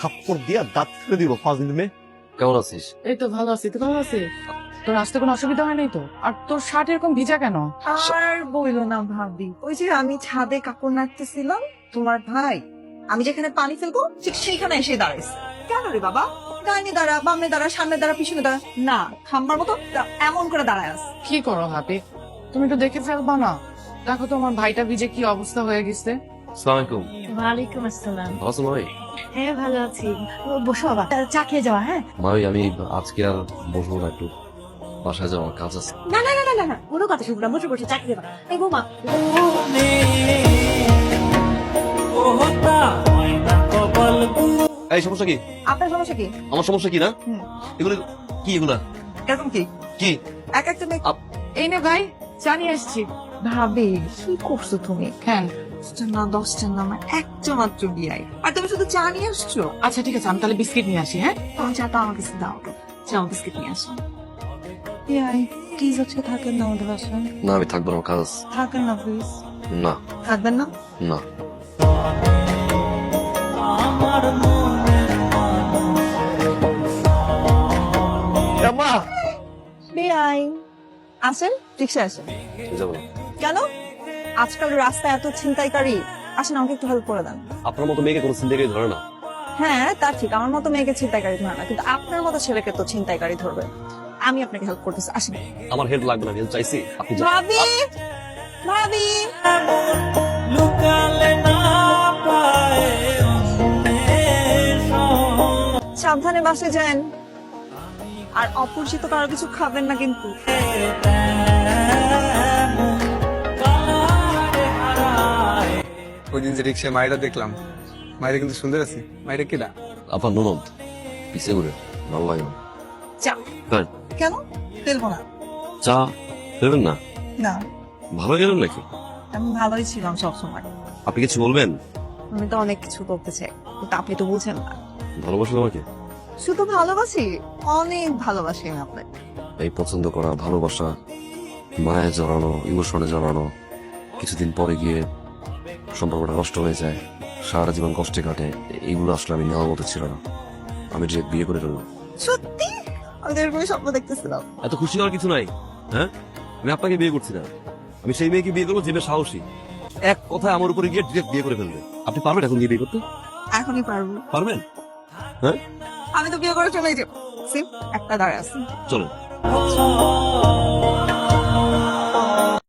থাপ্পড় দিয়া দাঁত ফেলে দিব ফাজিল মেয়ে কেমন আছিস? এই তো ভালো আছি তুই ভালো আছিস? তোর আসতে কোনো অসুবিধা হয় নাই তো? আর তোর শার্ট এরকম ভিজা কেন? আর বইলো না ভাবি। ওই যে আমি ছাদে কাপড় নাড়তেছিলাম তোমার ভাই আমি যেখানে পানি ফেলব ঠিক সেইখানে এসে দাঁড়াইছে। কেন রে বাবা? ডাইনে দাঁড়া বামে দাঁড়া সামনে দাঁড়া পিছনে দাঁড়া। না খাম্বার মতো এমন করে দাঁড়ায় আস কি করো হাপি তুমি একটু দেখে ফেলবা না। দেখো তো আমার ভাইটা ভিজে কি অবস্থা হয়ে গেছে। সালাম আলাইকুম ওয়ালাইকুম আসসালাম। ভালো হ্যাঁ ভালো আছি। বসো বাবা চা খেয়ে যাওয়া হ্যাঁ? মাই আমি আজকে আর বসবো না একটু। বাসায় যাওয়ার কাজ আছে। না না না না না কোনো কথা শুনব না বসে বসে চা খেয়ে যাবা এই বৌমা। এই সমস্যা কি? আপনার সমস্যা কি? আমার সমস্যা কি না? এগুলো কি এগুলা? এরকম কি? কি? এক একটা মেয়ে এই নে ভাই চা নিয়ে আসছি ভাবি কি করছ তুমি? হ্যাঁ দশটা না দশটা না আমার একটা মাত্র বিয়াই। আর তুমি শুধু চা নিয়ে আসছো? আচ্ছা ঠিক আছে আমি তাহলে বিস্কিট নিয়ে আসি হ্যাঁ? তোমার চাটা আমার কাছে দাও। তো বিস্কিট নিয়ে আসো। বিয়াই প্লিজ হচ্ছে? থাকেন না আমাদের বাসায়? না আমি থাকব না আমার কাজ থাকেন না প্লিজ না। থাকবেন না? না। মা বিয়াই আসেন রিক্সা আসেন। যাব। না কেন? আজকাল রাস্তায় এত ছিনতাইকারী। আসেন আমাকে একটু হেল্প করে দেন। আপনার মতো মেয়েকে কোনো চিন্তা করে ধরে না। হ্যাঁ তা ঠিক। আমার মতো মেয়েকে ছিনতাইকারী ধরে না। কিন্তু আপনার মতো ছেলেকে তো ছিনতাইকারী ধরবে। আমি আপনাকে হেল্প করতেছি। আসেন। আমার হেল্প লাগবে না হেল্প চাইছি। আপনি। ভাবি! ভাবি! সাবধানে বাসে যান। আর অপরিচিত কারও কিছু খাবেন না কিন্তু। যে রিক্সায় মায়েরা দেখলাম মায়েরা কিন্তু সুন্দর আছে। মায়েরা কেডা? আপনার ননদ পিছিয়ে ঘুরে ভালো লাগে না চা? কেন? ফেলব না। চা? দেবেন না? না। ভালো গেলেন নাকি? আমি ভালোই ছিলাম সবসময়। আপনি কিছু বলবেন? আমি তো অনেক কিছু করতে চাই কিন্তু আপনি তো বুঝেন না। ভালোবাসেন আমাকে? শুধু ভালোবাসি অনেক ভালোবাসি আমি আপনাকে। এই পছন্দ করা ভালোবাসা মায়ে জড়ানো ইমোশনে জড়ানো কিছুদিন পরে গিয়ে সম্পর্কটা নষ্ট হয়ে যায় সারা জীবন কষ্টে কাটে এইগুলো আসলে আমি নেওয়ার মতো ছিল না। আমি যে বিয়ে করে ফেললাম। সত্যি? আমি তো এরকমই স্বপ্ন দেখতেছিলাম। এত খুশি হওয়ার কিছু নাই হ্যাঁ? আমি আপনাকে বিয়ে করছি না। আমি সেই মেয়েকে বিয়ে করব যে মেয়ে সাহসী। এক কথায় আমার উপরে গিয়ে ডিরেক্ট বিয়ে করে ফেলবে। আপনি পারবেন এখন গিয়ে বিয়ে করতে? এখনই পারব। পারবেন? হ্যাঁ? আমি তো বিয়ে করে চলে যাব। সিম একটা দাঁড়ায় আছে। চলো।